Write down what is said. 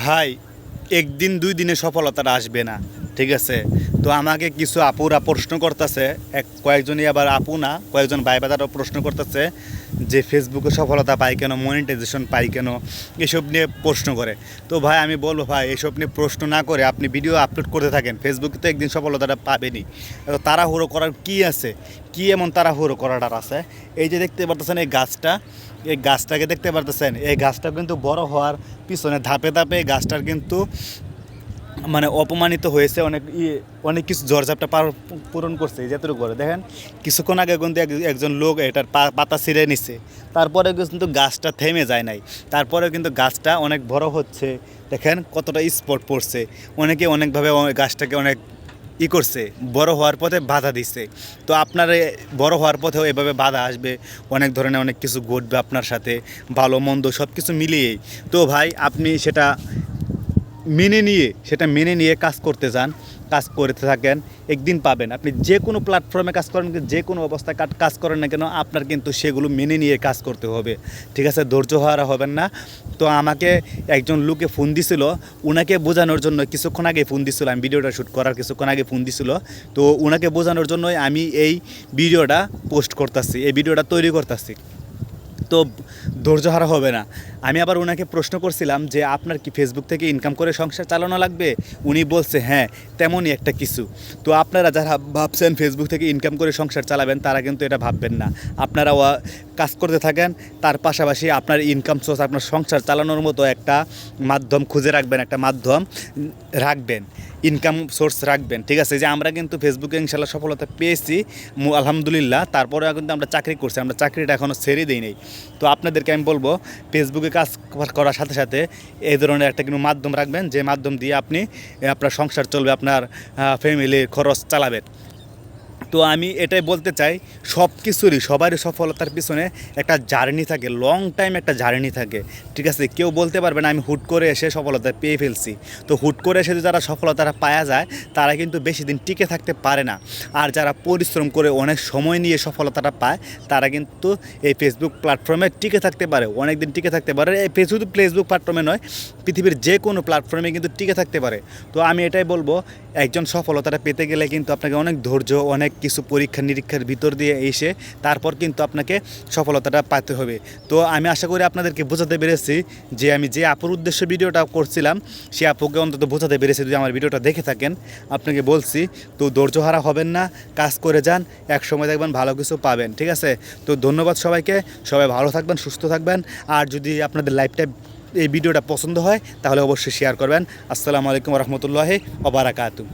ভাই একদিন দুই দিনে সফলতাটা আসবে না ঠিক আছে? তো আমাকে কিছু আপুরা প্রশ্ন করতেছে। এক কয়েকজনই আবার আপু না, কয়েকজন ভাই বাদারও প্রশ্ন করতেছে যে ফেসবুকে সফলতা পাই কেন মনিটাইজেশন পাই কেন, এসব নিয়ে প্রশ্ন করে। তো ভাই, আমি বলব ভাই, এসব নিয়ে প্রশ্ন না করে আপনি ভিডিও আপলোড করতে থাকেন। ফেসবুকে তো একদিন সফলতাটা পাবেনই। তো তাড়াহুড়ো করার কি আছে? কি এমন তাড়াহুড়ো করাটার আছে? এই যে দেখতে পারতেছেন এই গাছটা, এই গাছটাকে দেখতে পারতেছেন, এই গাছটা কিন্তু বড় হওয়ার পিছনে ধাপে ধাপে এই গাছটার কিন্তু মানে অপমানিত হয়েছে, অনেক ইয়ে অনেক কিছু ঝড়ঝাপটা পার, পূরণ করছে যেতটুকু করে দেখেন, কিছুক্ষণ আগে কিন্তু এক- একজন লোক এটার পাতা ছিঁড়ে নিছে। তারপরে কিন্তু গাছটা থেমে যায় নাই। তারপরে কিন্তু গাছটা অনেক বড় হচ্ছে। দেখেন, কতটা স্পট পড়ছে। অনেকে অনেকভাবে গাছটাকে অনেক ই করছে, বড় হওয়ার পথে বাধা দিচ্ছে তো আপনার, বড় হওয়ার পথেও এভাবে বাধা আসবে। অনেক ধরনের অনেক কিছু ঘটবে আপনার সাথে, ভালো, মন্দ সব কিছু মিলিয়েই। তো ভাই, আপনি সেটা মেনে নিয়ে, সেটা মেনে নিয়ে কাজ করতে যান, কাজ করতে থাকেন, একদিন পাবেন। আপনি যে কোনো প্ল্যাটফর্মে কাজ করেন যে কোনো অবস্থায় কাজ করেন না কেন, আপনার কিন্তু সেগুলো মেনে নিয়ে কাজ করতে হবে। ঠিক আছে? ধৈর্য হারা হবেন না। তো আমাকে একজন লোকে ফোন দিছিল ওনাকে বোঝানোর জন্য কিছুক্ষণ আগে ফোন দিছিল, আমি ভিডিওটা শ্যুট করার কিছুক্ষণ আগে ফোন দিছিল। তো ওনাকে বোঝানোর জন্যই আমি এই ভিডিওটা পোস্ট করতেছি, এই ভিডিওটা তৈরি করতেছি। তো ধৈর্য হারা হবে না। আমি আবার ওনাকে প্রশ্ন করছিলাম যে, আপনার কি ফেসবুক থেকে ইনকাম করে সংসার চালানো লাগবে? উনি বলছে হ্যাঁ তেমনই একটা কিছু। তো আপনারা যারা ভাবছেন ফেসবুক থেকে ইনকাম করে সংসার চালাবেন, তারা কিন্তু এটা ভাববেন না। আপনারা কাজ করতে থাকেন, তার পাশাপাশি আপনার ইনকাম সোর্স আপনার সংসার চালানোর মতো একটা মাধ্যম খুঁজে রাখবেন, একটা মাধ্যম রাখবেন। ইনকাম সোর্স রাখবেন, ঠিক আছে? যে আমরা কিন্তু ফেসবুকে ইনশাল্লাহ সফলতা পেয়েছি আলহামদুলিল্লাহ। তারপরে কিন্তু আমরা চাকরি করছি, আমরা চাকরিটা এখনও ছেড়ে দিই নেই। তো আপনাদেরকে আমি বলব ফেসবুকে কাজ করার সাথে সাথে এই ধরনের একটা কিন্তু মাধ্যম রাখবেন, যে মাধ্যম দিয়ে আপনি আপনার সংসার চলবে, আপনার ফ্যামিলির খরচ চালাবেন। তো আমি এটাই বলতে চাই, সব কিছুরই, সবারই সফলতার পিছনে একটা জার্নি থাকে লং টাইম একটা জার্নি থাকে, ঠিক আছে? কেউ বলতে পারবে না, আমি হুট করে এসে সফলতা পেয়ে ফেলছি। তো হুট করে এসে যারা সফলতাটা পাওয়া যায়, তারা কিন্তু বেশি দিন টিকে থাকতে পারে না। আর যারা পরিশ্রম করে অনেক সময় নিয়ে সফলতাটা পায়, তারা কিন্তু এই ফেসবুক প্ল্যাটফর্মে টিকে থাকতে পারে, অনেক দিন টিকে থাকতে পারে। এই শুধু ফেসবুক প্ল্যাটফর্মে নয়, পৃথিবীর যে কোনো প্ল্যাটফর্মে কিন্তু টিকে থাকতে পারে। তো আমি এটাই বলব, একজন সফলতাটা পেতে গেলে কিন্তু আপনাকে অনেক ধৈর্য, অনেক কিছু পরীক্ষা নিরীক্ষার ভিতর দিয়ে এসে তারপর কিন্তু আপনাকে সফলতাটা পাতে হবে। তো আমি আশা করি আপনাদেরকে বোঝাতে পেরেছি যে আমি যে আপুর উদ্দেশ্যে ভিডিওটা করছিলাম, সে আপুকে অন্তত বোঝাতে পেরেছি। যদি আমার ভিডিওটা দেখে থাকেন, আপনাকে বলছি, তো ধৈর্য হারা হবেন না, কাজ করে যান এক সময় দেখবেন ভালো কিছু পাবেন, ঠিক আছে? তো ধন্যবাদ সবাইকে, সবাই ভালো থাকবেন, সুস্থ থাকবেন। আর যদি আপনাদের লাইফটা এই ভিডিওটা পছন্দ হয়, তাহলে অবশ্যই শেয়ার করবেন। আসসালামু আলাইকুম রহমতুল্লাহি ওবারাকাতু